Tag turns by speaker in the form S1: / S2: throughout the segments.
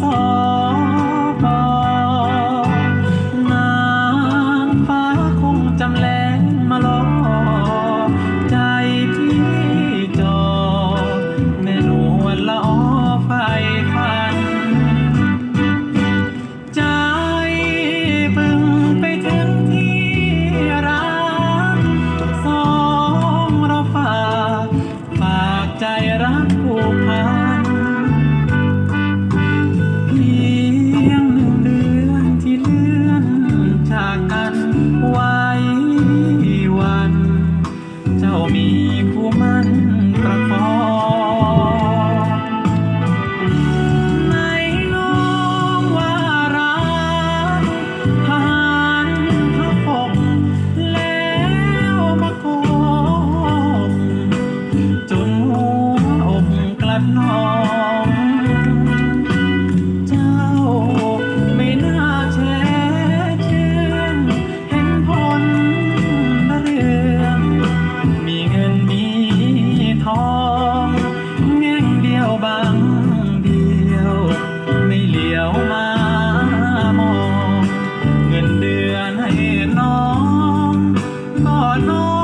S1: thought. no.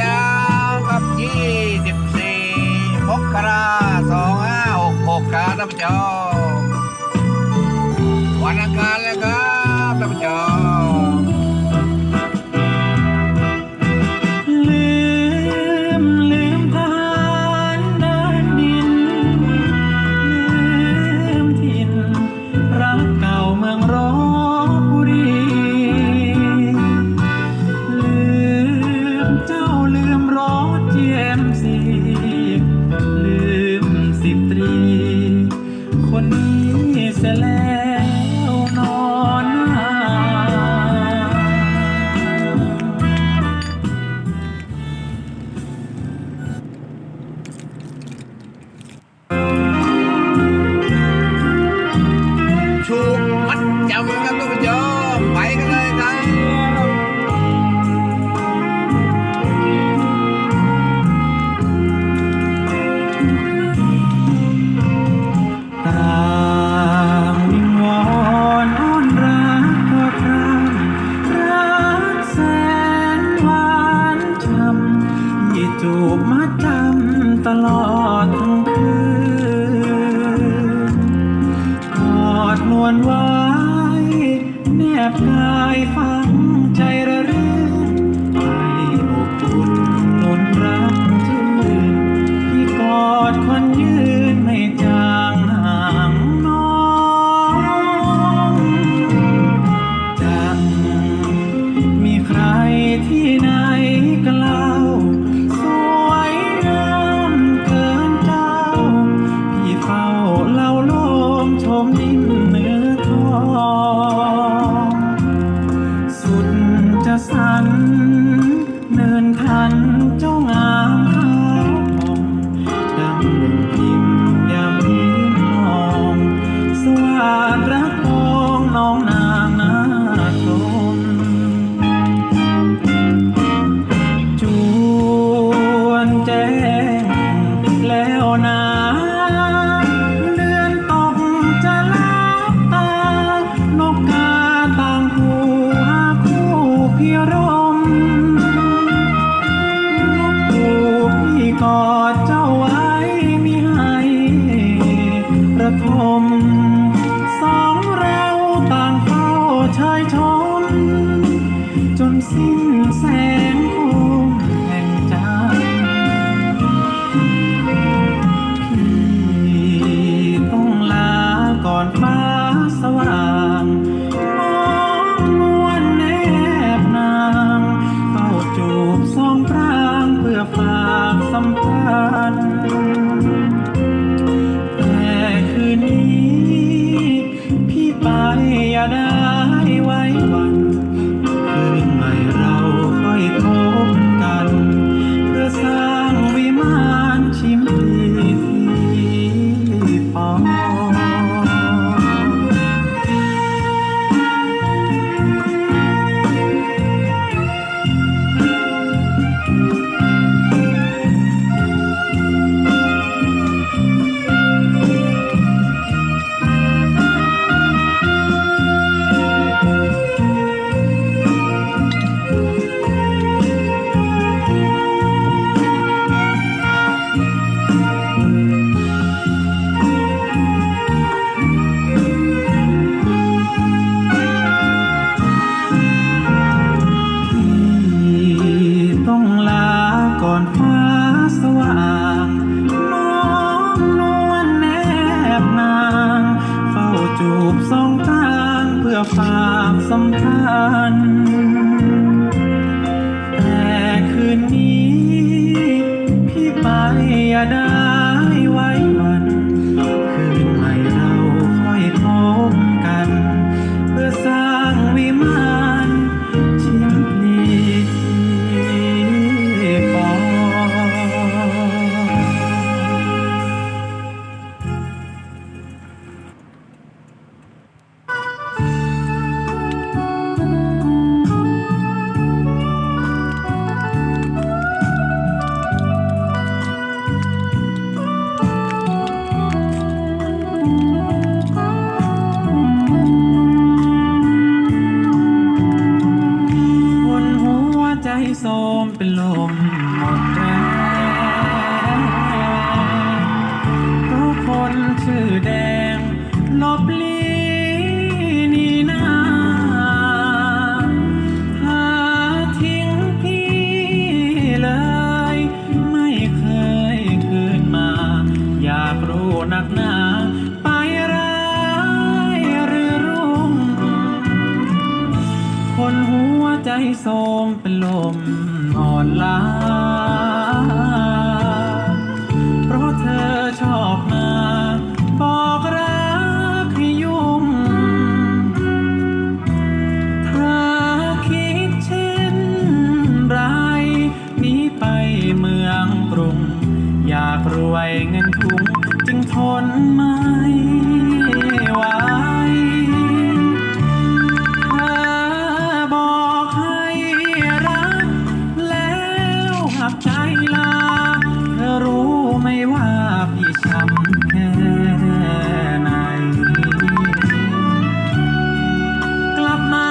S1: ยาครับยี่สิบสี่มกราสองห้า
S2: หก
S1: หกค
S2: รับท่านผู้ช
S1: man. วนไหวแนบกายฟ้า hành 心声。 จูบสองทางเพื่อความสำคัญ โทมเป็นลมอ่อนล้า พี่ช้ำแค่ไหน กลับมา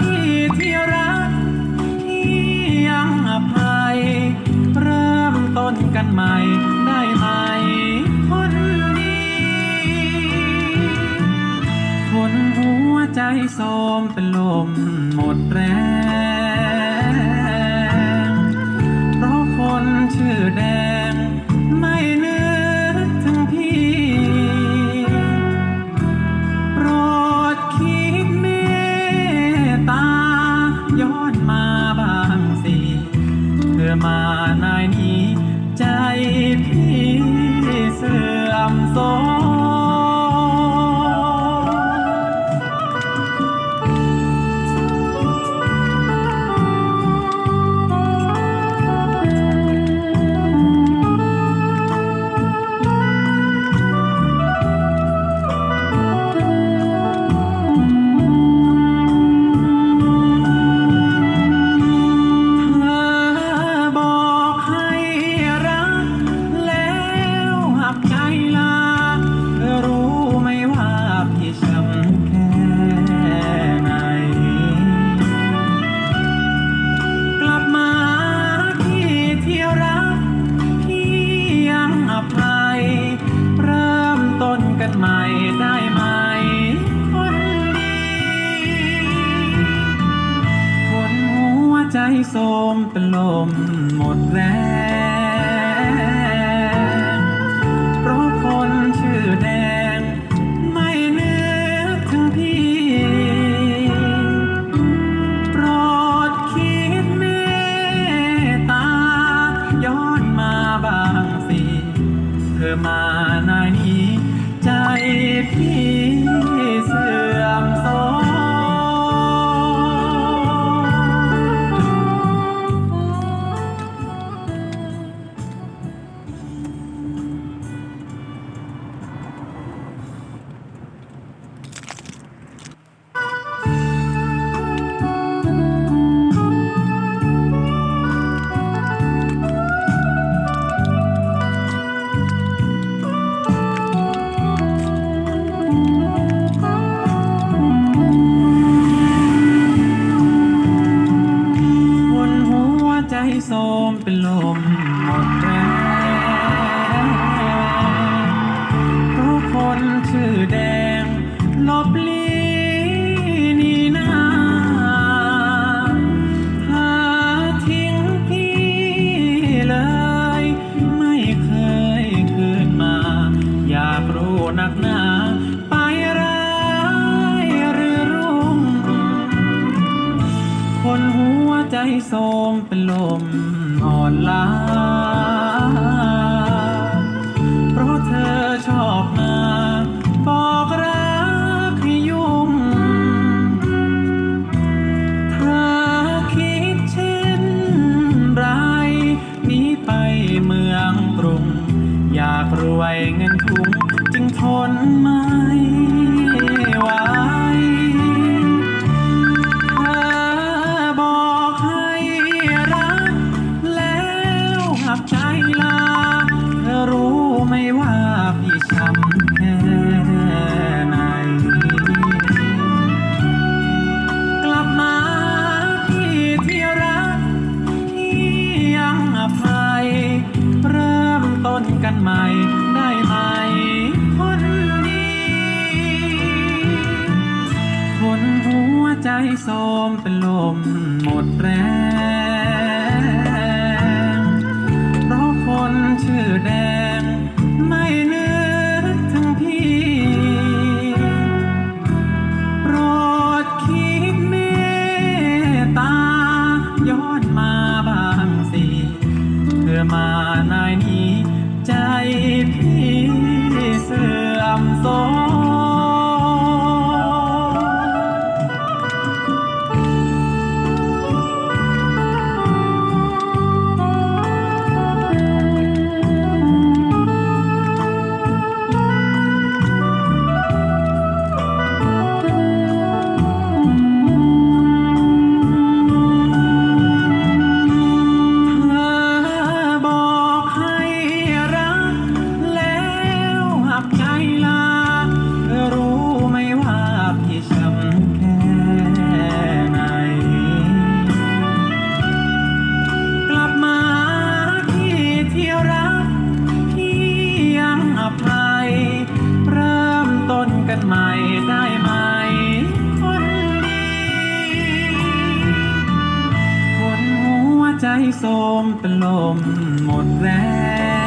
S1: พี่ที่รักพี่ยังภัย เริ่มต้นกันใหม่ได้ไหมคนดีคนหัวใจโทมเป็นลมหมดแรง อมาในนี้ ใจพี่เสื่อมโทรม เป็นลม ใจโทรมเป็นลมหมดแรง เพราะคนชื่อแดง มเป็นลมหมดแรง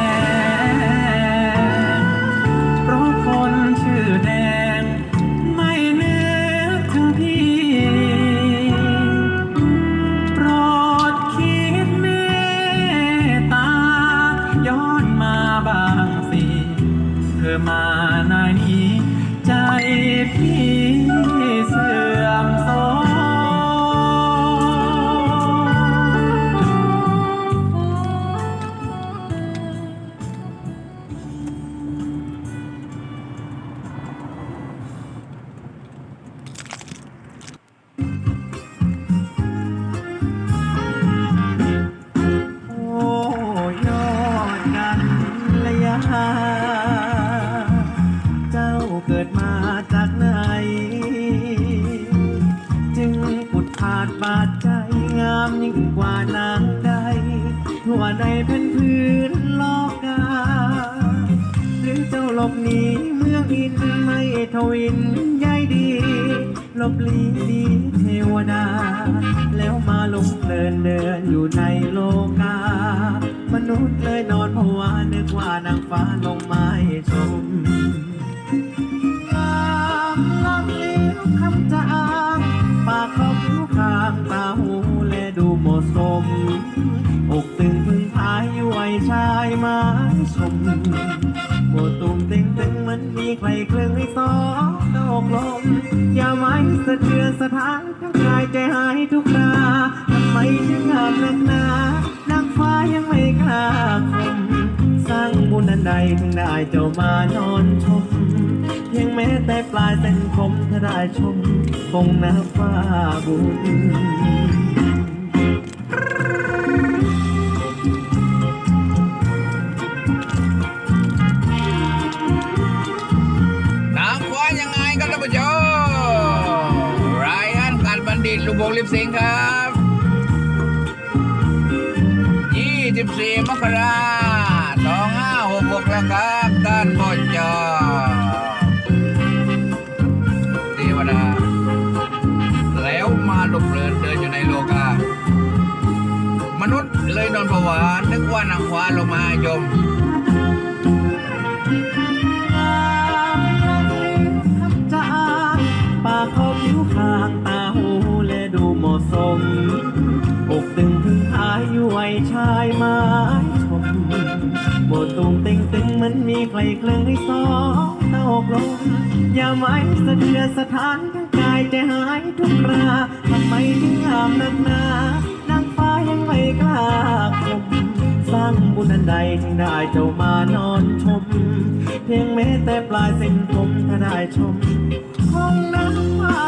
S1: วินใยดีลบลีดีเทวดา แล้วมาลงเพลินเดินอยู่ในโลกา มนุษย์เลยนอนเพราะว่านึกว่านางฟ้าลงมาให้ชมงามลำเลี้ยวคำจางปากขอบผิวคางตาหูและดูเหมาะสม อกตึงพึ่งพายอยู่ไวชายไมาชมโบ ตุ่มต็งตึงเหมันมีใครเคลื่อนให้สองตกลมอย่าไม่สะเทือนสถานทั้งกายใจหายทุกคราทำไมถึงงามนักหนานางฟ้ายังไม่กล้าคมสร้างบุญอันใดถึงได้เจ้ามานอนชมเพียงแม้แต่ปลายเส้นผมถ้าได้ชมคงนับว่าบุญ
S2: บัณฑิตลูกบงลิบสิงครับ24มกราคม2566แล้วครับท่านผู้ชมเทวดาแล้วมาหลบเพลินเดินอยู่ในโลกามนุษย์เลยนอนผวานึกว่านางฟ้าลงมาให้ชม
S1: มอกตึงพึ่งพา
S3: ด้วยชายไม้ชมโบตุงเต็งตึงเหมันมีใครเคยสองตกลงอย่าไม่สะเทือนสถานทั้งกายใจหายทุกราทำไมถึงงามนักหนานางฟ้ายังไม่กล้าคมสร้างบุญอันใดจึงได้เจ้ามานอนชม เพียงแม้แต่ปลายเส้นผมถ้าได้ชม คงน้ำมา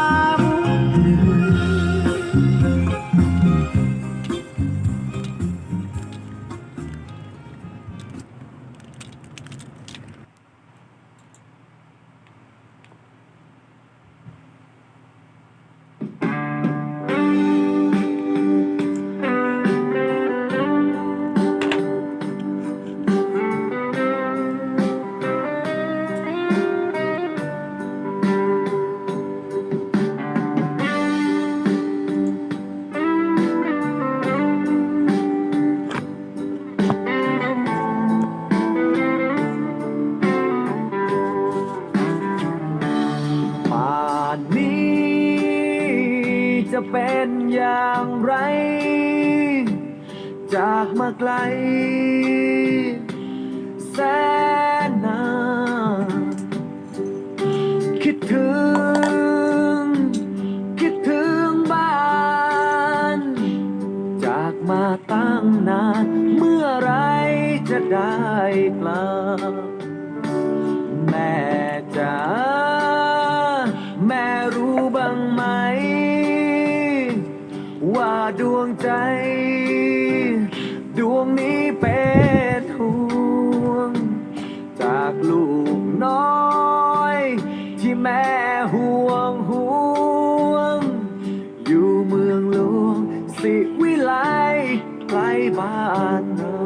S3: า
S4: นเรา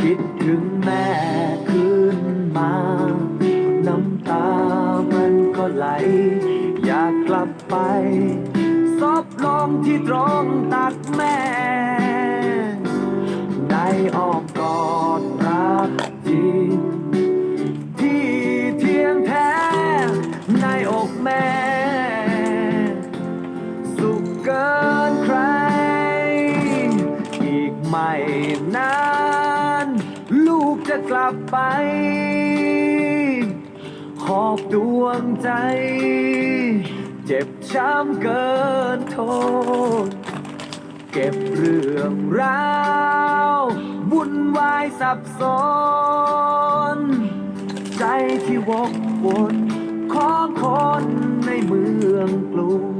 S4: คิดถึงแม่ขึ้นมา น้ำตามันก็ไหล อยากกลับไปซบลงที่ตรงตักแม่ ในอ้อม กลับไป ขอบดวงใจ เจ็บช้ำเกินโทษ เก็บเรื่องราววุ่นวายสับสน ใจที่วกวนของคนในเมืองกรุง